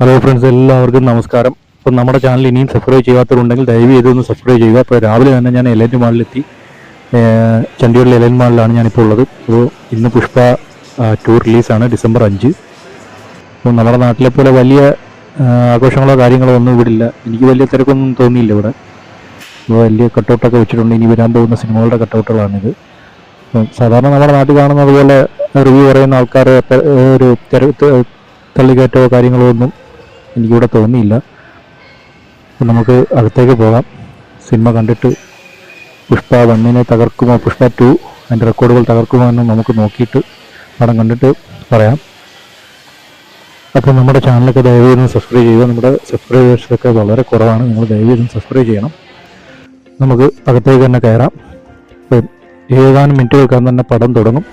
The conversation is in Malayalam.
ഹലോ ഫ്രണ്ട്സ് എല്ലാവർക്കും നമസ്കാരം. അപ്പം നമ്മുടെ ചാനൽ ഇനിയും സബ്സ്ക്രൈബ് ചെയ്യാത്തവരുണ്ടെങ്കിൽ ദയവ് ചെയ്തൊന്ന് സബ്സ്ക്രൈബ് ചെയ്യുക. അപ്പോൾ രാവിലെ തന്നെ ഞാൻ എലന്റെ മാളിലെത്തി ചണ്ഡീഗഡിലെ എലൈൻ മാളിലാണ് ഞാനിപ്പോൾ ഉള്ളത്. അപ്പോൾ ഇന്ന് പുഷ്പ ടൂർ റിലീസാണ് ഡിസംബർ അഞ്ച്. അപ്പോൾ നമ്മുടെ നാട്ടിലെ പോലെ വലിയ ആഘോഷങ്ങളോ കാര്യങ്ങളോ ഒന്നും ഇവിടെ ഇല്ല. എനിക്ക് വലിയ തിരക്കൊന്നും തോന്നിയില്ല ഇവിടെ. അപ്പോൾ വലിയ കട്ടൗട്ടൊക്കെ വെച്ചിട്ടുണ്ട്. ഇനി വരാൻ പോകുന്ന സിനിമകളുടെ കട്ടൗട്ടുകളാണിത് സാധാരണ നമ്മുടെ നാട്ടിൽ കാണുന്നതുപോലെ റിവ്യൂ പറയുന്ന ആൾക്കാർ ഒരു തള്ളിക്കയറ്റോ കാര്യങ്ങളോ ഒന്നും എനിക്കിവിടെ തോന്നിയില്ല. അപ്പം നമുക്ക് അടുത്തേക്ക് പോകാം. സിനിമ കണ്ടിട്ട് പുഷ്പ വണ്ണിനെ തകർക്കുമോ? പുഷ്പ ടു അതിന്റെ റെക്കോർഡുകൾ തകർക്കുമോ എന്ന് നമുക്ക് നോക്കിയിട്ട് പടം കണ്ടിട്ട് പറയാം. അപ്പോൾ നമ്മുടെ ചാനലൊക്കെ ദയവ് ചെയ്ത് സബ്സ്ക്രൈബ് ചെയ്യുക. നമ്മുടെ സബ്സ്ക്രൈബേഴ്സൊക്കെ വളരെ കുറവാണ്. നിങ്ങൾ ദയവ് ചെയ്ത് സബ്സ്ക്രൈബ് ചെയ്യണം. നമുക്ക് അകത്തേക്ക് തന്നെ കയറാം. ഏതാനും മിനിറ്റുകൾക്കകം തന്നെ പടം തുടങ്ങും.